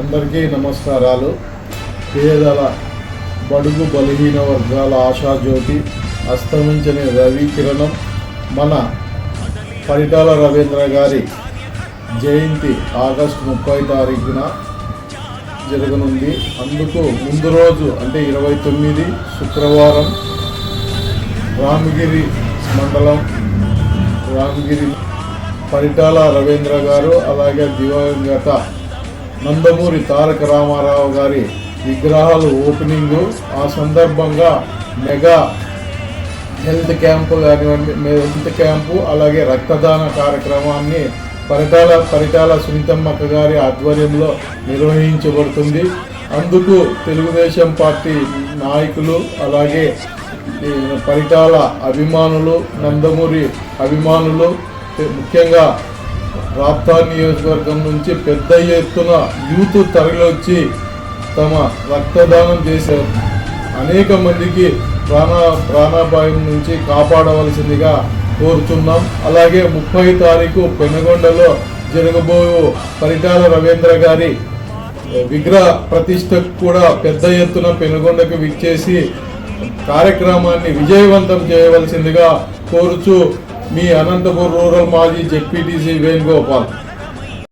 అందరికీ నమస్కారాలు. పేదల బడుగు బలహీన వర్గాల ఆశాజ్యోతి అస్తమించని రవి కిరణం మన పరిటాల రవీంద్ర గారి జయంతి ఆగస్టు ముప్పై తారీఖున జరగనుంది. అందుకు ముందు రోజు అంటే ఇరవై తొమ్మిది శుక్రవారం రామగిరి మండలం రామగిరి పరిటాల రవీంద్ర గారు అలాగే దివంగత నందమూరి తారక రామారావు గారి విగ్రహాలు ఓపెనింగ్. ఆ సందర్భంగా మెగా హెల్త్ క్యాంపు కానివ్వండి హెల్త్ క్యాంపు అలాగే రక్తదాన కార్యక్రమాన్ని పరిటాల పరిటాల సునీతమ్మక్క గారి ఆధ్వర్యంలో నిర్వహించబడుతుంది. అందుకు తెలుగుదేశం పార్టీ నాయకులు అలాగే పరిటాల అభిమానులు నందమూరి అభిమానులు ముఖ్యంగా రాప్తార్ నియోజకవర్గం నుంచి పెద్ద ఎత్తున యూత్ తరలివచ్చి తమ రక్తదానం చేశారు. అనేక మందికి ప్రాణ ప్రాణాపాయం నుంచి కాపాడవలసిందిగా కోరుచున్నాం. అలాగే ముప్పై తారీఖు పెనగొండలో జరగబోయే పరిటాల రవీంద్ర గారి విగ్రహ ప్రతిష్టకు కూడా పెద్ద ఎత్తున పెనుగొండకు విచ్చేసి కార్యక్రమాన్ని విజయవంతం చేయవలసిందిగా కోరుచు मी अनंतपूर रूरल माजी जेपीटीसी वेणगोपाल